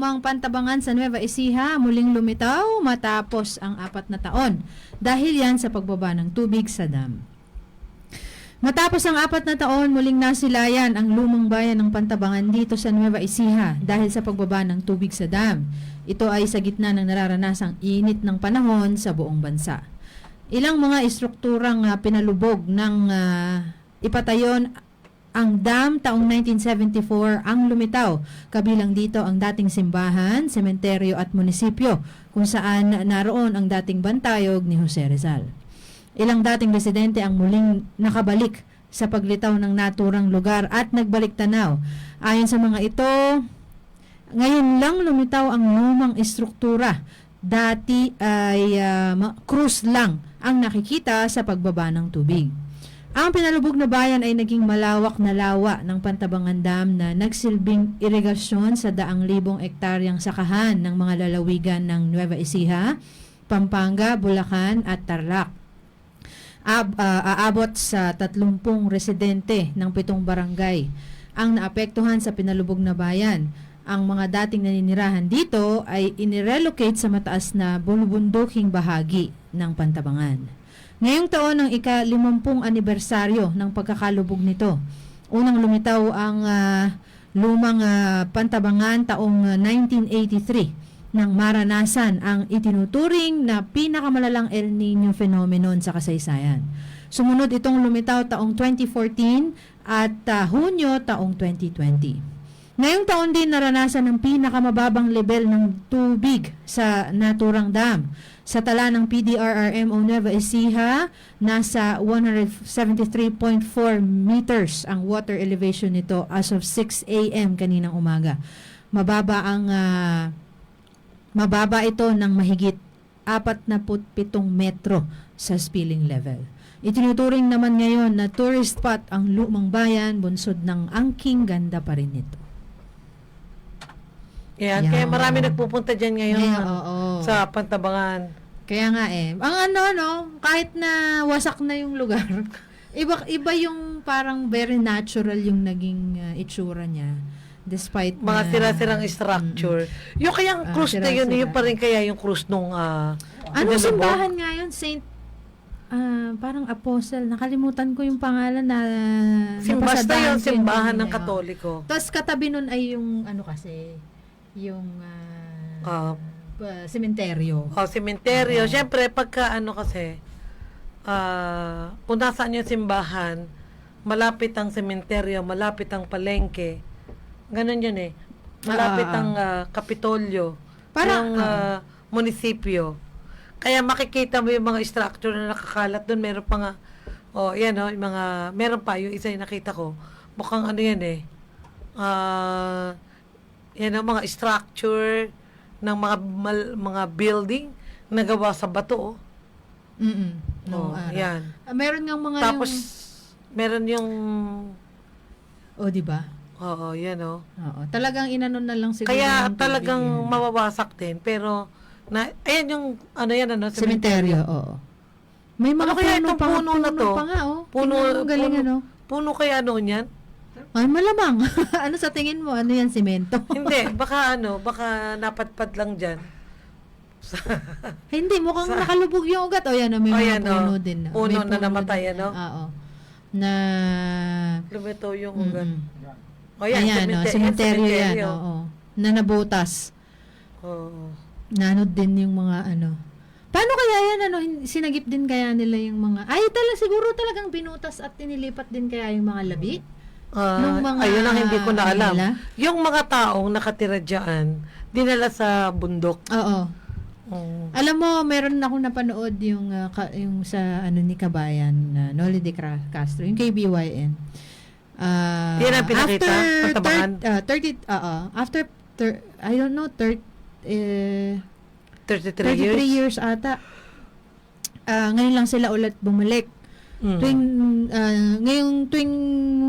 lumang pantabangan sa Nueva Ecija muling lumitaw matapos ang apat na taon dahil yan sa pagbaba ng tubig sa dam. Matapos ang apat na taon, muling nasilayan ang lumang bayan ng Pantabangan dito sa Nueva Ecija dahil sa pagbaba ng tubig sa dam. Ito ay sa gitna ng nararanasang init ng panahon sa buong bansa. Ilang mga istrukturang ah, pinalubog ng ah, ipatayon ang dam taong 1974 ang lumitaw. Kabilang dito ang dating simbahan, sementeryo at munisipyo kung saan naroon ang dating bantayog ni Jose Rizal. Ilang dating residente ang muling nakabalik sa paglitaw ng naturang lugar at nagbalik tanaw. Ayon sa mga ito, ngayon lang lumitaw ang lumang istruktura. Dati ay ma- cruise lang ang nakikita sa pagbaba ng tubig. Ang pinalubog na bayan ay naging malawak na lawa ng Pantabangan Dam na nagsilbing irigasyon sa daang libong ektaryang sakahan ng mga lalawigan ng Nueva Ecija, Pampanga, Bulacan at Tarlac. Ab, ah, aabot sa 30 residente ng pitong barangay ang naapektuhan sa pinalubog na bayan. Ang mga dating naninirahan dito ay inirelocate sa mataas na bulubunduking bahagi ng Pantabangan. Ngayong taon ang ika-limampung anibersaryo ng pagkakalubog nito. Unang lumitaw ang ah, lumang ah, Pantabangan taong ah, 1983 nang maranasan ang itinuturing na pinakamalalang El Nino phenomenon sa kasaysayan. Sumunod itong lumitaw taong 2014 at ah, Hunyo taong 2020. Ngayong taon din naranasan ng pinakamababang level ng tubig sa naturang dam. Sa tala ng PDRRMO Nueva Ecija, nasa 173.4 meters ang water elevation nito as of 6 a.m. kaninang umaga. Mababa ang ah, mababa ito ng mahigit 47 metro sa spilling level. Itinuturing naman ngayon na tourist spot ang lumang bayan, bunsod ng angking ganda pa rin ito. Yan, Yan. kaya marami nagpupunta dyan ngayon Ngayon, oo. sa Pantabangan. Kaya nga eh. Ang ano, no, kahit na wasak na yung lugar, iba, iba yung parang very natural yung naging uh, itsura niya. Despite Mga na- sira-sirang structure. Yung kayang Ah, cruise na yun, sira-sira. yun pa rin kaya yung cruise nung uh, Anong simbahan nga yun? Saint, ah, parang apostle. Nakalimutan ko yung pangalan na Basta napasadahan yung ko simbahan yun ng eh, oh. Katoliko. Tapos katabi nun ay yung ano kasi, yung ah, Ah. pa- sementeryo. O, sementeryo. Oo. Siyempre, pagka ano kasi, ah, kung nasaan yung simbahan, malapit ang sementeryo, malapit ang palengke. Ganun yun eh. Malapit ah, ang kapitolyo. Parang, ng ah. ah, munisipyo. Kaya makikita mo yung mga structure na nakakalat doon. Meron pa nga, oh, yan oh, yung mga, meron pa, yung isa yung nakita ko. Mukhang ano yan eh. Ah, yan oh, mga structure ng mga mal- mga building na gawa sa bato. Oh. Mm-mm. No, Oh, araw. yan. Ah, meron nga mga Tapos, yung... meron yung, O, di ba? oo, yan oh. Oo. Talagang inanon na lang siguro. Kaya ng talagang yun. mawawasak din. Pero, na, ayan yung, ano yan, ano, Sementeryo, oo. May mga Ano kaya puno itong pa, puno na to? pa nga, oh. Puno, Tingnan mo, galing, puno, ano. puno kaya noon yan? Ay, malamang. ano sa tingin mo? Ano yan, simento? Hindi, baka ano, baka napatpad lang dyan. Hindi, mukhang Sa- nakalubog yung ugat. O yan, may O, yan, puno din. oh. Puno na namatay, din. ano? Oo. Na... Lumito yung ugat. Mm-mm. O yan, Ayan, sementer- sementeryo yan. Oo. Na nabutas. Oo. Nanod din yung mga ano. Paano kaya yan, ano, sinagip din kaya nila yung mga, ay talaga, siguro talagang binutas at tinilipat din kaya yung mga labi? Nung mga- ayun ang hindi ko na alam. nila? Yung mga taong nakatira dyan, dinala sa bundok. Oo. Mm. Alam mo, meron akong napanood yung, ah, ka- yung sa ano ni Kabayan, na Noli de Castro, yung KBYN. Ah, Yan ang pinakita? After thir- ah, 30, oo. after, thir- I don't know, thir- eh, 33, 33 years. years ata. Ah, ngayon lang sila ulit bumalik. Mm. Tuwing, ah, ngayong tuwing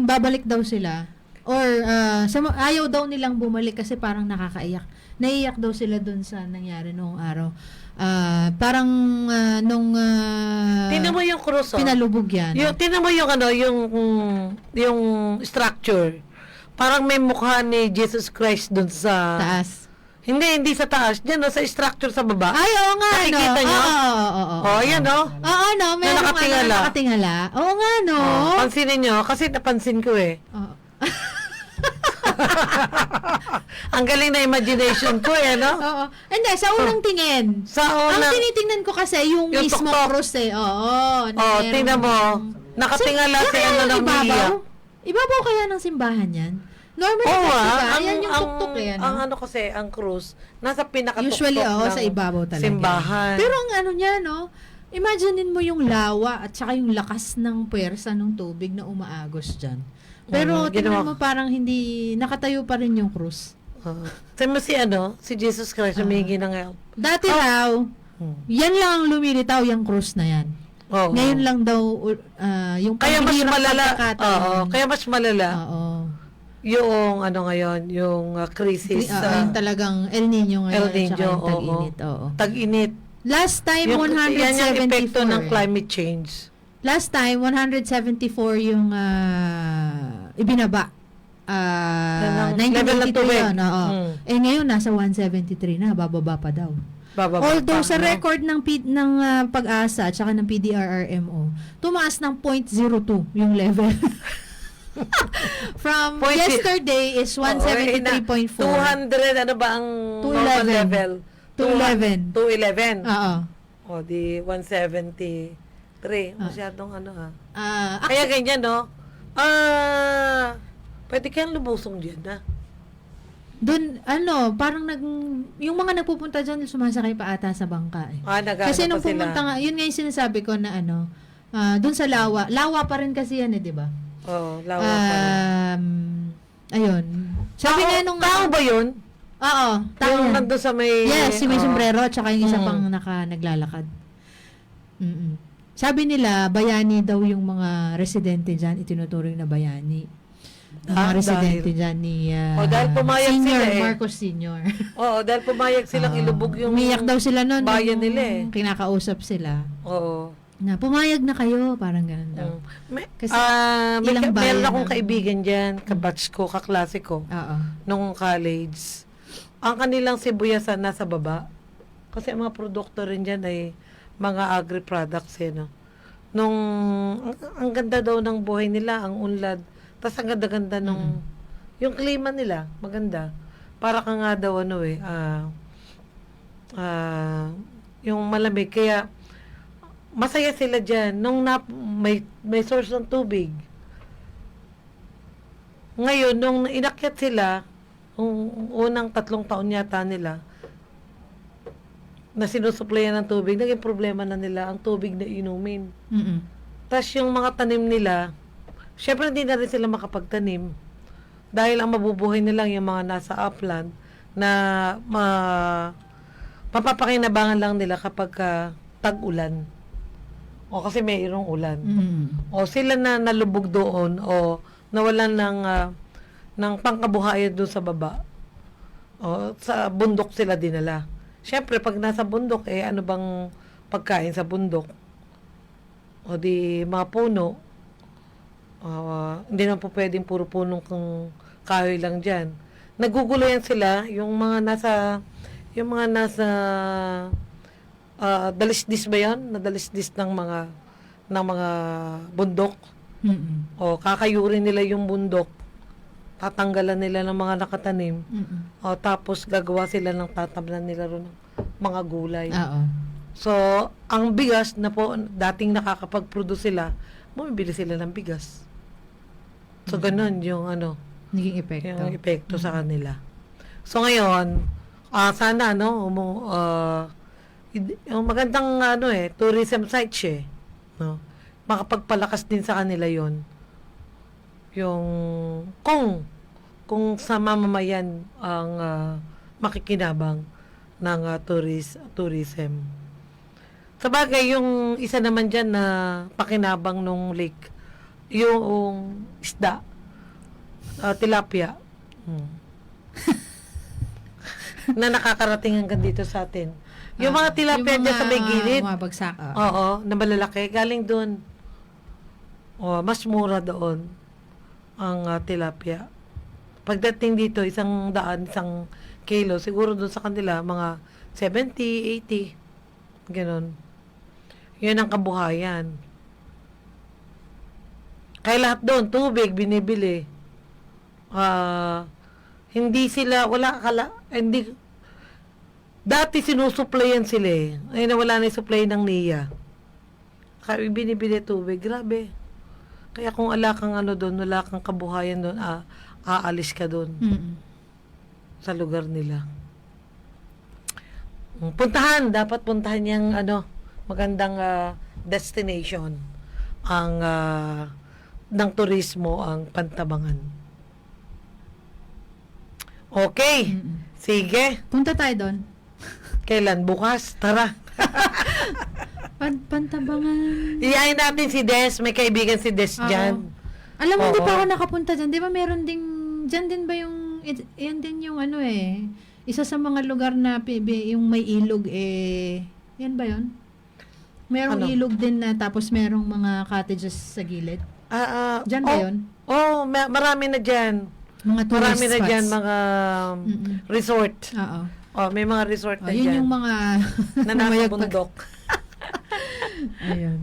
babalik daw sila, or ah, sa, ayaw daw nilang bumalik kasi parang nakakaiyak. Naiiyak daw sila dun sa nangyari noong araw. Ah, parang ah, nung ah, Tingnan mo yung krus, oh. pinalubog yan. Yung, tingnan mo yung ano, yung, yung structure. Parang may mukha ni Jesus Christ dun sa, taas. Hindi, hindi sa taas. Diyan, no, sa structure sa baba. Ay, oo nga, no. Nakikita nyo? Oo, oo, oo, oo. oh, yan, no? Oo, no. Meron nga nakatingala. na nakatingala. Oo nga, no. Oh, pansinin nyo, kasi napansin ko eh. Oo. Ang galing na imagination ko eh, no? Oo. Hindi, sa unang tingin. Sa Ang unang... tinitingnan ko kasi yung, Yung mismo tuktok. cross eh. Oo. na Oh, tingnan mo. Nakatingala si kaya ano ng ibabaw? Ibabaw kaya ng simbahan yan? Normally Oo, kasi ah. ba? Ang, Yan yung ang, tuktok eh. Ano? ang ano kasi, ang cruise, nasa pinakatuktok Usually, oo, ng sa ibabaw talaga. simbahan. Pero ang ano niya, no? Imaginein mo yung lawa at saka yung lakas ng puwersa ng tubig na umaagos dyan. Pero Mhm, tingnan ginawa- mo parang hindi, nakatayo pa rin yung krus. Oo. Tingnan mo si ano, si Jesus Christ, Ah. humingi ng help. Dati Oh. raw, Hmm. yan lang ang lumilitaw yung krus na yan. Oo. Ngayon lang daw, uh, yung Kaya mas malala. pagkakataon. Oo, kaya mas malala Oo. Yung ano ngayon, yung uh, crisis Oo, sa yung talagang El Nino ngayon El Nino, oo. tag-init. Oo. tag-init. Last time, Yung, 174. yan yung epekto ng climate change. Last time, 174 yung ah, ibinaba. Ah, level ng 1982 tubig. yun, oo. Hmm. Eh ngayon, nasa 173 na, bababa pa daw. Bababa Although pa, sa record ng, P- ng ah, pag-asa at saka ng PDRRMO, tumaas ng 0.02 yung level. From Point- yesterday is Oo, eh, na- 173.4. 200, ano ba ang 211. normal level? 211. 211. Oo. O, di 173. Ah. Masyadong ano ah. Ah, Kaya ganyan, no? Ah, pwede kayang lubusong dyan, ah. Doon, ano, parang nag, yung mga nagpupunta dyan, sumasakay pa ata sa bangka eh. Ah, nagana Kasi nung sila. pumunta nga, yun nga yung sinasabi ko na ano, ah doon sa Lawa, Lawa pa rin kasi yan eh, di ba? Oo, lawa pa. Um, ayun. Sabi nga nung, Tao ba yun? oo, tao yung nandun sa may... Yes, si may oo. sombrero, tsaka yung isa Mm. pang naka, naglalakad. Mm-mm. Sabi nila, bayani daw yung mga residente dyan, itinuturing na bayani. Ang mga Ah, residente dyan ni ah, Oh, dahil pumayag Senior, sila eh. Marcos Senior. Oo, dahil pumayag silang Oo. ilubog yung... Umiyak daw sila noon. bayan nung nila eh. Kinakausap sila. Oo. Na, pumayag na kayo. Parang ganun daw. Mm. May, Kasi ah, may, ilang ka- meron akong ang- kaibigan dyan, kabatch ko, kaklase ko, Oo. nung college. Ang kanilang sibuyasan nasa baba. Kasi ang mga produkto rin dyan ay mga agri-products eh, no? Nung, ang, ang ganda daw ng buhay nila, ang unlad. Tapos ang ganda-ganda nung, yung klima nila, maganda. Para ka nga daw, ano eh, ah, ah, yung malamig. Kaya, masaya sila dyan. Nung nap, may, may source ng tubig. Ngayon, nung inakyat sila, yung unang tatlong taon yata nila, na sinusuplayan ng tubig, naging problema na nila ang tubig na inumin. Mm-mm. Tapos yung mga tanim nila, syempre hindi na rin sila makapagtanim. Dahil ang mabubuhay nilang yung mga nasa upland na ma, mapapakinabangan lang nila kapag ka tag-ulan. O kasi mayroong ulan. Mm-mm. O sila na nalubog doon o nawalan ng ah, ng pangkabuhayan doon sa baba. O sa bundok sila dinala. Siyempre pag nasa bundok eh ano bang pagkain sa bundok? O di mga puno. Ah, hindi naman po pwedeng puro punong kung kahoy lang diyan. Naguguluyan sila yung mga nasa yung mga nasa ah, dalisdis ba 'yan? Nadalisdis ng mga ng mga bundok Mm-mm. o kakayurin nila yung bundok tatanggalan nila ng mga nakatanim Mm-mm. o tapos gagawa sila ng tatablan nila ron ng mga gulay Oo. so ang bigas na po dating nakakapag-produce sila bumibili sila ng bigas so ganun yung ano Naging epekto. yung epekto sa kanila so ngayon ah sana no umu, id- yung magandang ano eh tourism site siya eh, no? Makapagpalakas din sa kanila yon yung kung kung sa mamamayan ang ah, makikinabang ng ah, tourist tourism. Sa bagay yung isa naman dyan na pakinabang nung lake yung isda ah, tilapia. Hmm. na nakakarating hanggang dito sa atin yung mga tilapia Yung dyan sa may mga gilid Umabagsak. oo. Oo, na malalaki. Galing doon. Oh, mas mura doon ang ah, tilapia. Pagdating dito, isang daan, isang kilo. Siguro doon sa kanila, mga 70, 80. Ganon. Yan ang kabuhayan. Kaya lahat doon, tubig, binibili. Ah, hindi sila, wala kala, hindi, dati sinusuplayan sila eh. Ay nawala na yung supply ng NIA. Kaya binibili tubig, grabe. Kaya kung wala kang ano doon, wala kang kabuhayan doon, ah, aalis ka doon Mm-mm. sa lugar nila. Mm, Puntahan, dapat puntahan yung ano, magandang ah, destination ang ah, ng turismo ang Pantabangan. Okay. Mm-mm. Sige. Punta tayo doon. Kailan? Bukas? Tara. Pan- pantabangan. Iyayin natin si Des. May kaibigan si Des Oo. dyan. Alam mo, hindi Oo. pa ako nakapunta dyan. Di ba meron ding, dyan din ba yung, it, yan din yung ano eh, isa sa mga lugar na yung may ilog eh, yan ba yun? Merong Ano? ilog din na tapos merong mga cottages sa gilid. Ah, ah, Dyan ba oh, yun? Oh, ma- marami na dyan. Mga tourist Marami na spots. dyan mga um, Mm-mm. resort. Oo. Oh, may mga resort Oh, na yun dyan. yung mga na nasa mayagpag- bundok. Ayun.